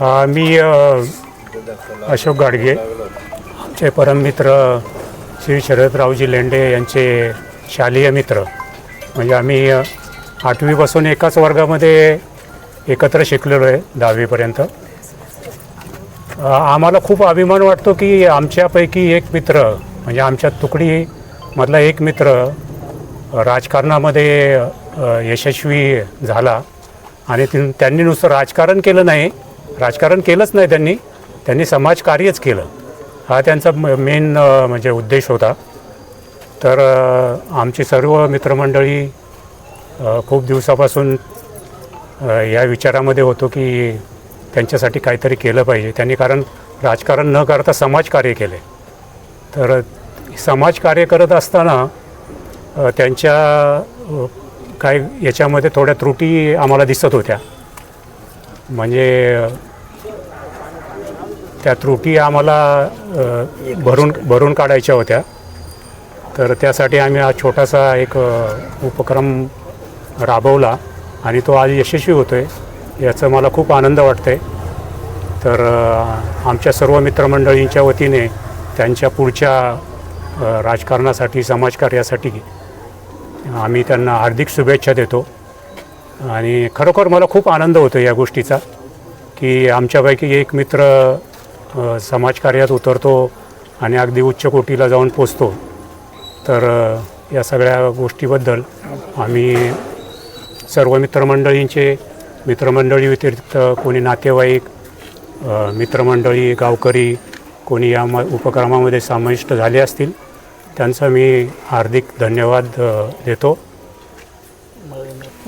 अ, मी अ, अशोक गाडगे आमचे परममित्र श्री शरदरावजी लेंडे यांचे शालेय मित्र. म्हणजे आम्ही अ, आठवीपासून एकाच वर्गामध्ये एकत्र शिकलेलो आहे दहावीपर्यंत. अ, आम्हाला खूप अभिमान वाटतो की आमच्यापैकी एक मित्र म्हणजे आमच्या तुकडीमधला एक मित्र राजकारणामध्ये अ, यशस्वी झाला आणि त्यांनी नुसतं राजकारण केलं नाही राजकारण केलंच नाही त्यांनी. त्यांनी समाजकार्यच केलं. हा त्यांचा मेन म्हणजे उद्देश होता. तर आमची सर्व मित्रमंडळी खूप दिवसापासून या विचारामध्ये होतो की त्यांच्यासाठी काहीतरी केलं पाहिजे. त्यांनी कारण राजकारण न करता समाजकार्य केले. तर समाजकार्य करत असताना त्यांच्या काही काय याच्यामध्ये थोड्या त्रुटी आम्हाला दिसत होत्या. म्हणजे त्या त्रुटी आम्हाला भरून भरून काढायच्या होत्या. तर त्यासाठी आम्ही हा छोटासा एक उपक्रम राबवला आणि तो आज यशस्वी होतो आहे याचं मला खूप आनंद वाटतो आहे तर आमच्या सर्व मित्रमंडळींच्या वतीने त्यांच्या पुढच्या राजकारणासाठी समाजकार्यासाठी आम्ही त्यांना हार्दिक शुभेच्छा देतो. आणि खरोखर मला खूप आनंद होतो या गोष्टीचा की आमच्यापैकी एक मित्र समाजकार्यात उतरतो आणि अगदी उच्च कोटीला जाऊन पोचतो. तर या सगळ्या गोष्टीबद्दल आम्ही सर्व मित्रमंडळींचे मित्रमंडळी व्यतिरिक्त कोणी नातेवाईक मित्रमंडळी गावकरी कोणी या म उपक्रमामध्ये समाविष्ट झाले असतील त्यांचा मी हार्दिक धन्यवाद देतो.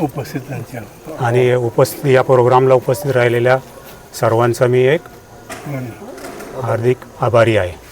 उपस्थितांच्या आणि उपस्थित या प्रोग्रामला उपस्थित राहिलेल्या सर्वांचा मी एक हार्दिक आभारी आहे.